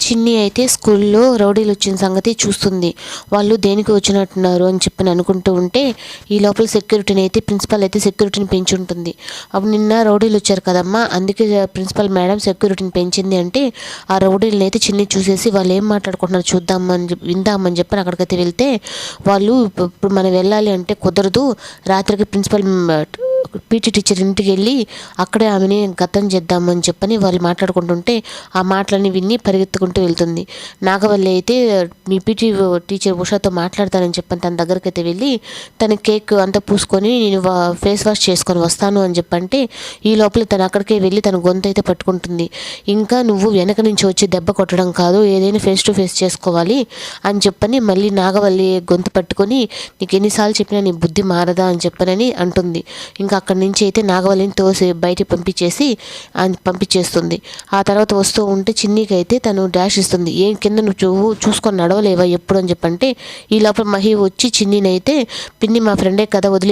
చిన్ని అయితే స్కూల్లో రౌడీలు వచ్చిన సంగతి చూస్తుంది. వాళ్ళు దేనికి వచ్చినట్టున్నారు అని చెప్పని అనుకుంటూ ఉంటే ఈ లోపల సెక్యూరిటీని అయితే ప్రిన్సిపల్ అయితే సెక్యూరిటీని పెంచుంటుంది. అప్పుడు నిన్న రౌడీలు వచ్చారు కదమ్మా అందుకే ప్రిన్సిపల్ మేడం సెక్యూరిటీని పెంచింది అంటే ఆ రౌడీలని అయితే చిన్ని చూసేసి వాళ్ళు ఏం మాట్లాడుకుంటున్నారు చూద్దామని చెప్పి విందామని చెప్పని అక్కడికైతే వెళ్తే వాళ్ళు ఇప్పుడు మనం వెళ్ళాలి అంటే కుదరదు రాత్రికి ప్రిన్సిపల్ పీటీ టీచర్ ఇంటికి వెళ్ళి అక్కడే ఆమెని గతం చేద్దామని చెప్పని వాళ్ళు మాట్లాడుకుంటుంటే ఆ మాటలని విని పరిగెత్తుకుంటూ వెళ్తుంది. నాగవల్లి అయితే మీ పీటీ టీచర్ ఉషాతో మాట్లాడతానని చెప్పని తన దగ్గరికి అయితే వెళ్ళి తన కేక్ అంతా పూసుకొని నేను ఫేస్ వాష్ చేసుకొని వస్తాను అని చెప్పంటే ఈ లోపల తను అక్కడికే వెళ్ళి తన గొంతు అయితే పట్టుకుంటుంది. ఇంకా నువ్వు వెనక నుంచి వచ్చి దెబ్బ కొట్టడం కాదు ఏదైనా ఫేస్ టు ఫేస్ చేసుకోవాలి అని చెప్పని మళ్ళీ నాగవల్లి గొంతు పట్టుకొని నీకు ఎన్నిసార్లు చెప్పినా నీ బుద్ధి మారదా అని చెప్పనని అంటుంది. ఇంకా అక్కడి నుంచి అయితే నాగవల్లిని తోసి బయటికి పంపించేసి ఆయన పంపించేస్తుంది. ఆ తర్వాత వస్తూ ఉంటే చిన్నీకైతే అయితే తను డాష్ ఇస్తుంది. ఏం కింద నువ్వు చూ చూసుకొని నడవలేవా ఎప్పుడు? అని చెప్పంటే ఈ లోపల మహి వచ్చి చిన్నీని అయితే పిన్ని మా ఫ్రెండే కదా వదిలి